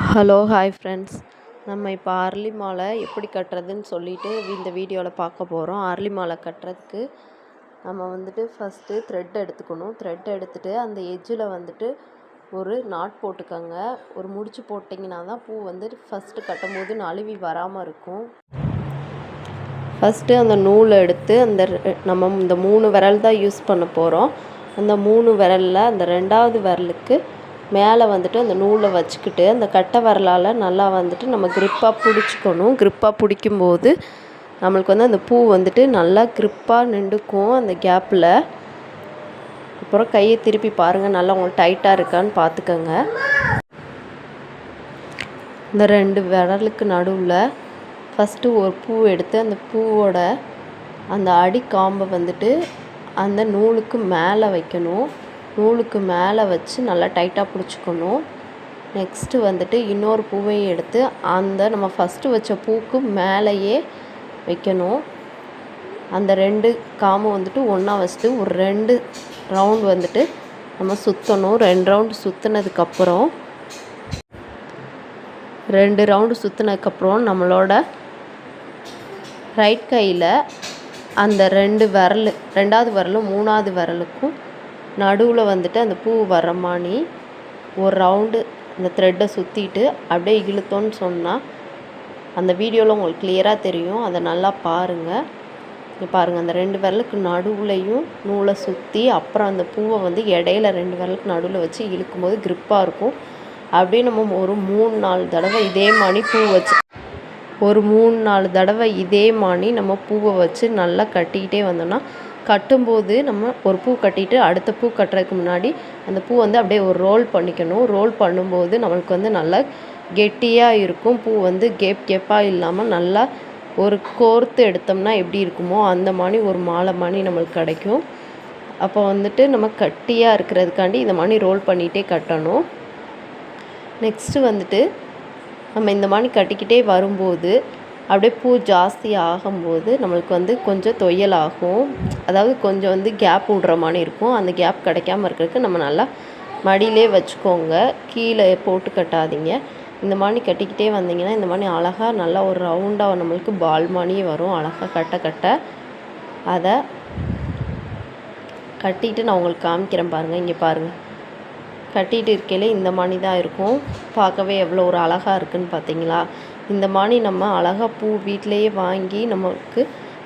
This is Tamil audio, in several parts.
Hello hi friends. நம்ம இப்போ அரளி மாலை எப்படி கட்டுறதுன்னு சொல்லிட்டு இந்த வீடியோவில் பார்க்க போகிறோம் அரளி மாலை கட்டுறதுக்கு நம்ம வந்துட்டு ஃபஸ்ட்டு த்ரெட் எடுத்துக்கணும். த்ரெட் எடுத்துகிட்டு அந்த எஜ்ஜில் வந்துட்டு ஒரு நாட் போட்டுக்கோங்க. ஒரு முடிச்சு போட்டிங்கன்னா தான் பூ வந்து ஃபஸ்ட்டு கட்டும்போது நழுவி வராமல் இருக்கும். ஃபஸ்ட்டு அந்த நூலை எடுத்து அந்த நம்ம இந்த மூணு விரல் தான் யூஸ் பண்ண போகிறோம் அந்த மூணு விரலில் அந்த ரெண்டாவது விரலுக்கு மேலே வந்துட்டு அந்த நூலை வச்சுக்கிட்டு அந்த கட்டை வரலால் நல்லா வந்துட்டு நம்ம க்ரிப்பாக பிடிச்சிக்கணும். க்ரிப்பாக பிடிக்கும்போது நம்மளுக்கு வந்து அந்த பூ வந்துட்டு நல்லா க்ரிப்பாக நின்றுக்கும் அந்த கேப்பில் அப்புறம் கையை திருப்பி பாருங்கள் நல்லா உங்களுக்கு டைட்டாக இருக்கான்னு பார்த்துக்கோங்க. இந்த ரெண்டு விரலுக்கு நடுவில் ஃபஸ்ட்டு ஒரு பூ எடுத்து அந்த பூவோட அந்த அடி காம்பை வந்துட்டு அந்த நூலுக்கு மேலே வைக்கணும். நூலுக்கு மேலே வச்சு நல்லா டைட்டாக பிடிச்சிக்கணும். நெக்ஸ்ட்டு வந்துட்டு இன்னொரு பூவையும் எடுத்து அந்த நம்ம ஃபஸ்ட்டு வச்ச பூக்கு மேலேயே வைக்கணும். அந்த ரெண்டு காம்பு வந்துட்டு ஒன்றா வச்சுட்டு ஒரு ரெண்டு ரவுண்ட் வந்துட்டு நம்ம சுற்றணும் ரெண்டு ரவுண்டு சுற்றுனதுக்கப்புறம் ரெண்டு ரவுண்டு சுற்றுனதுக்கப்புறம் நம்மளோட ரைட் கையில் அந்த ரெண்டு விரல் ரெண்டாவது விரலும் மூணாவது விரலுக்கும் நடுவில் வந்துட்டு அந்த பூ வர மாதிரி ஒரு ரவுண்டு அந்த த்ரெட்டை சுற்றிட்டு அப்படியே இழுத்தோன்னு சொன்னால் அந்த வீடியோவில் உங்களுக்கு கிளியராக தெரியும். அதை நல்லா பாருங்கள் பாருங்கள் அந்த ரெண்டு விரலுக்கு நடுவுலையும் நூலை சுற்றி அப்புறம் அந்த பூவை வந்து இடையில ரெண்டு விரலுக்கு நடுவில் வச்சு இழுக்கும்போது க்ரிப்பாக இருக்கும். அப்படியே நம்ம ஒரு மூணு நாலு தடவை இதே மாதிரி பூ வச்சு ஒரு மூணு நாலு தடவை இதே மாதிரி நம்ம பூவை வச்சு நல்லா கட்டிக்கிட்டே வந்தோம்னா கட்டும்போது நம்ம ஒரு பூ கட்டிட்டு அடுத்த பூ கட்டுறதுக்கு முன்னாடி அந்த பூ வந்து அப்படியே ஒரு ரோல் பண்ணிக்கணும். ரோல் பண்ணும்போது நம்மளுக்கு வந்து நல்லா கெட்டியாக இருக்கும். பூ வந்து கேப் கேப்பாக இல்லாமல் நல்லா ஒரு கோர்த்து எடுத்தோம்னா எப்படி இருக்குமோ அந்த மாதிரி ஒரு மாலை மாதிரி நம்மளுக்கு கிடைக்கும். அப்போ வந்துட்டு நம்ம கட்டியாக இருக்கிறதுக்காண்டி இந்த மாதிரி ரோல் பண்ணிகிட்டே கட்டணும். நெக்ஸ்ட்டு வந்துட்டு நம்ம இந்த மாதிரி கட்டிக்கிட்டே வரும்போது அப்படியே பூ ஜாஸ்தி ஆகும்போது நம்மளுக்கு வந்து கொஞ்சம் தொய்யல் ஆகும் அதாவது கொஞ்சம் வந்து கேப் விடுற மாதிரி இருக்கும். அந்த கேப் கிடைக்காம இருக்கிறதுக்கு நம்ம நல்லா மடியிலே வச்சுக்கோங்க. கீழே போட்டு கட்டாதீங்க. இந்த மாதிரி கட்டிக்கிட்டே வந்தீங்கன்னா இந்த மாதிரி அழகாக நல்லா ஒரு ரவுண்டாக நம்மளுக்கு பால் மாதிரியே வரும். அழகாக கட்ட கட்ட. அதை கட்டிட்டு நான் உங்களுக்கு காமிக்கிறேன் பாருங்கள் இங்கே பாருங்கள் கட்டிகிட்டு இருக்கையிலே இந்த மாதிரி தான் இருக்கும். பார்க்கவே எவ்வளோ ஒரு அழகாக இருக்குதுன்னு பார்த்தீங்களா? இந்த மாதிரி நம்ம அழகாக பூ வீட்டிலையே வாங்கி நமக்கு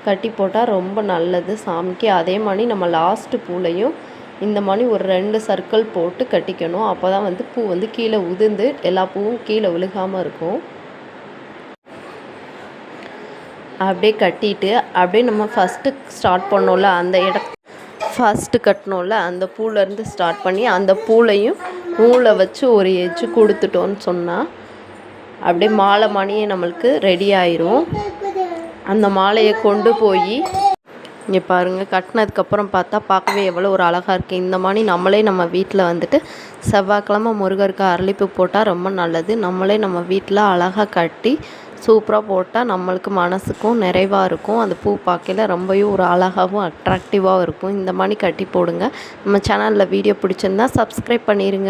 கட்டி போட்டால் ரொம்ப நல்லது சாமிக்கு. அதே மாதிரி நம்ம லாஸ்ட்டு பூலையும் இந்த மாதிரி ஒரு ரெண்டு சர்க்கிள் போட்டு கட்டிக்கணும். அப்போ தான் வந்து பூ வந்து கீழே உதிர்ந்து எல்லா பூவும் கீழே விழுகாமல் இருக்கும். அப்படியே கட்டிட்டு அப்படியே நம்ம ஃபஸ்ட்டு ஸ்டார்ட் பண்ணோம்ல அந்த இட ஃபஸ்ட்டு கட்டினோம்ல அந்த பூலேருந்து ஸ்டார்ட் பண்ணி அந்த பூலையும் நூலை வச்சு ஒரு எஜ்ஜு கொடுத்துட்டோன்னு சொன்னால் அப்படியே மாலை மணியே நம்மளுக்கு ரெடி ஆயிரும். அந்த மாலையை கொண்டு போய் இங்கே பாருங்கள் கட்டினதுக்கப்புறம் பார்த்தா பார்க்கவே எவ்வளோ ஒரு அழகாக இருக்குது இந்த மாதிரி நம்மளே நம்ம வீட்டில் வந்துட்டு செவ்வாய்க்கிழமை முருகருக்கு அரளிப்பு போட்டால் ரொம்ப நல்லது. நம்மளே நம்ம வீட்டில் அழகாக கட்டி சூப்பராக போட்டால் நம்மளுக்கு மனசுக்கும் நிறைவாக இருக்கும். அந்த பூ பார்க்கையில் ரொம்பவும் ஒரு அழகாகவும் அட்ராக்டிவாகவும் இருக்கும். இந்த மாதிரி கட்டி போடுங்க. நம்ம சேனலில் வீடியோ பிடிச்சிருந்தா சப்ஸ்கிரைப் பண்ணிடுங்க